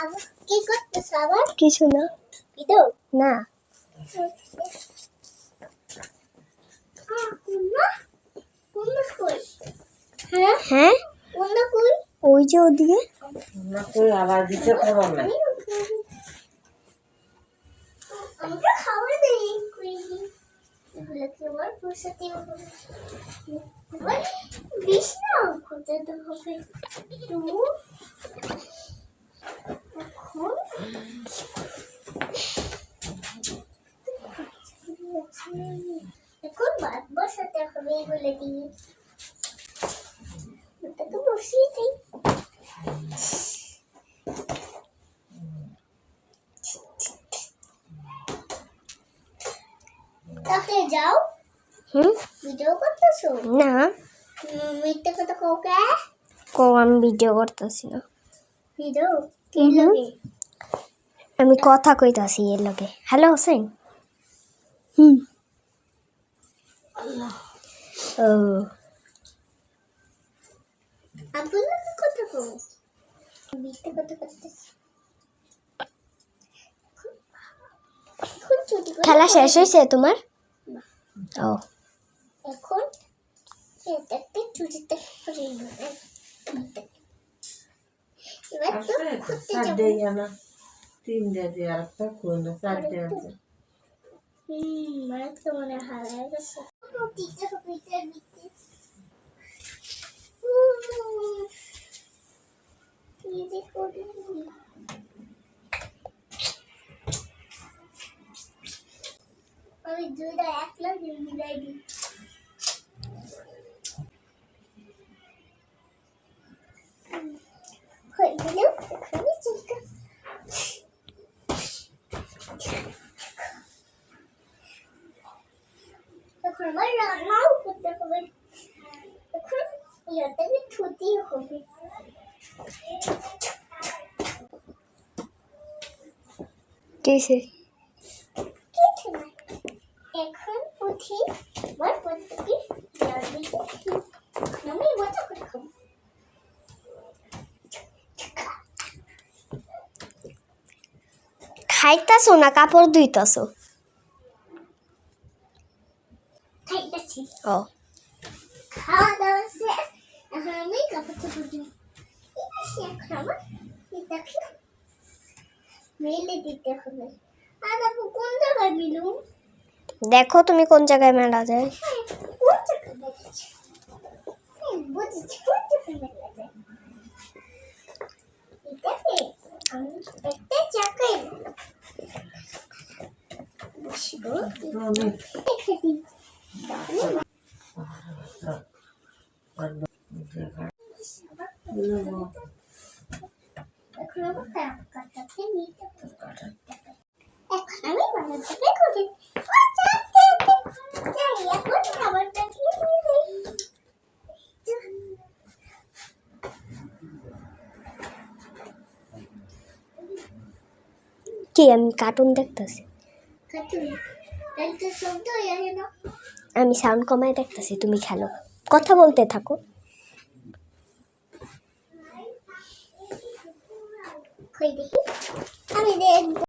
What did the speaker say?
আবার কি করতেছ আবার? কিছু না। ভিডিও না। হ্যাঁ? হ্যাঁ? ওই যে ওদিকে। আবার দিতে পারব না। আমরা খাবার দেই না করতে তো হবে তো এখন এখন ভাত বসাতে হবে এগুলো দিয়ে। ওটাকে বসিয়ে দিই। তাহলে যাও। হুম? ভিডিও করতেছো? না। মিথ্যে কথা কাউকে কো? আমি ভিডিও করতেছি না। ভিডিও? কে। লাগে? আমি কথা কইতাছি এর লগে। হ্যালো হোসেন? হুম। ও। আপনার কথা কো মিথ্যে কথা করতেছি এখন ছুটি করে খেলা শেষ হয়েছে তোমার? ও। এখন এটাতে ছুটিতে করে এবার তো চারটে যাব। জানা তিনটে দিয়ে আর একটা কোন চারটে আছে। হুম মানে তো মনে হারায় গেছে টিচার টিচার দিতে কি যে আমি দুইটা এক লাখ মিলাই দিই হবে এখন ইয়াটাকে ছুটি হবে। কিসে কিছু না? এখন উঠি আমার আমি মজা করে খাব। খাইতাছো না কাপড় ধুইতাছো? খাইতেছি। ও। এখন আমি কাপড় চোপড় দিই ঠিক আছে এখন আমার এটাকে মেলে দিতে হবে আর আপু কোন জায়গায় বিলুম দেখো তুমি কোন জায়গায় মেলা যায় হ্যাঁ, কোন জায়গায় বেরিয়েছে হ্যাঁ, বুঝেছি কোন জায়গায় মেলা যায় এটাকে আমি একটা জায়গায় বসবো তুমি রেখে দিই কি আমি কার্টুন দেখতেছি? আমি সাউন্ড কমায় দেখতেছি তুমি খেলো। কথা বলতে থাকো। দেখি। আমি দেখব।